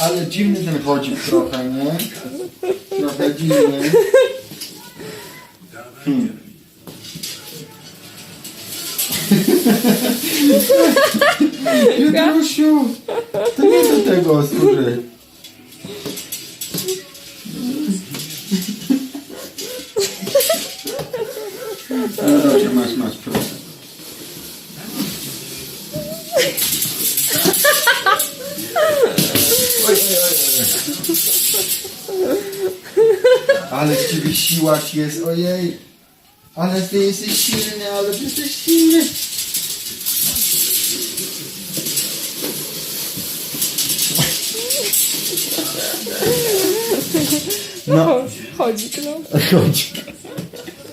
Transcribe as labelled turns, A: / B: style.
A: Ale dziwny ten chodzik trochę, nie? Trochę dziwny. Hmm. Piotrusiu, to nie do tego służy. No dobrze, masz, masz, proszę. Ale z ciebie siłacz jest, ojej. Ale ty jesteś silny, ale ty jesteś silny. No,
B: Chodzik, no.
A: chodź.